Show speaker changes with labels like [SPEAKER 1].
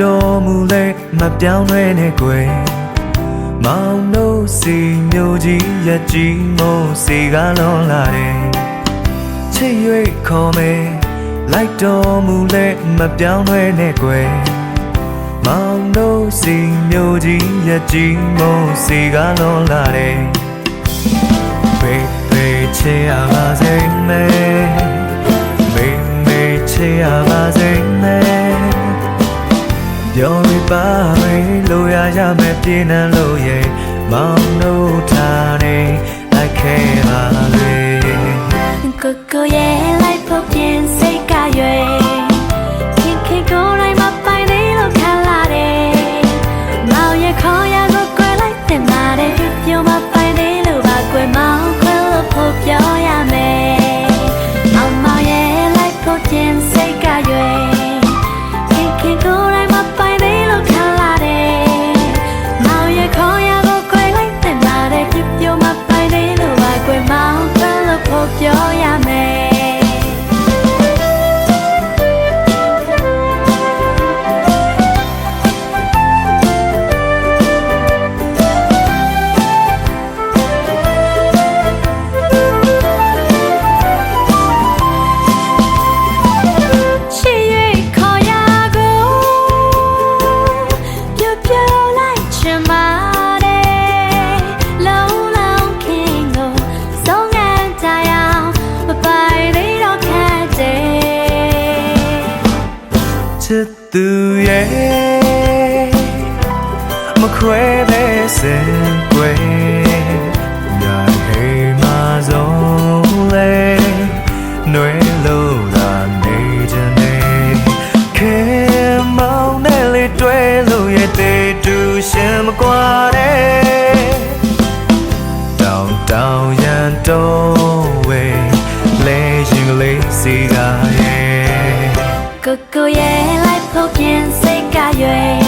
[SPEAKER 1] တော်မူလဲမပြောင်းလဲနဲ့ကွယ်မောင်တို့စီမျိုးကြီးရက်ကြီးမို့စီကလွန်လာတယ်ချစ်၍ခေါ်မယ်လိုက်တော်မူလဲမပြောင်းလဲနဲ့ကွယ်မောင်တို့စီမျိုးကြီးရက်ကြီးမို့စီကလွန်လာတယ်ဖေးဖေးချစ်ရပါစေမယ်မေမေချစ်ရပါစေမယ် ပြောရပါမယ်လိုရရမယ်ပြင်းနှံလို့ရဲ့မောင်တို့ထားနေလိုက်ခဲ့ပါလေ
[SPEAKER 2] ကိုကိုရဲ့လိုက်ဖို့ပြင်စိတ်ကရွယ် ပြပြမပိုင်သေးလို့ပါကွယ်မောင်ခွဲလို့ဖို့ပြောရမယ် ချစ်သူ
[SPEAKER 1] ရဲ့မခွဲပဲစင်ကွယ်ညာဟေးမဆုံးလေနွေလို့လာနေချင်တယ်ခဲမောင်နဲ့လေးတွဲလို့ရဲ့တေတူရှင်မကွာတဲ့တောင်တောင်ရန်တော့ဝဲလဲရင်ကလေးစီကရဲ့
[SPEAKER 2] ကိုကိုရဲ့ လိုက်ဖို့ပြင်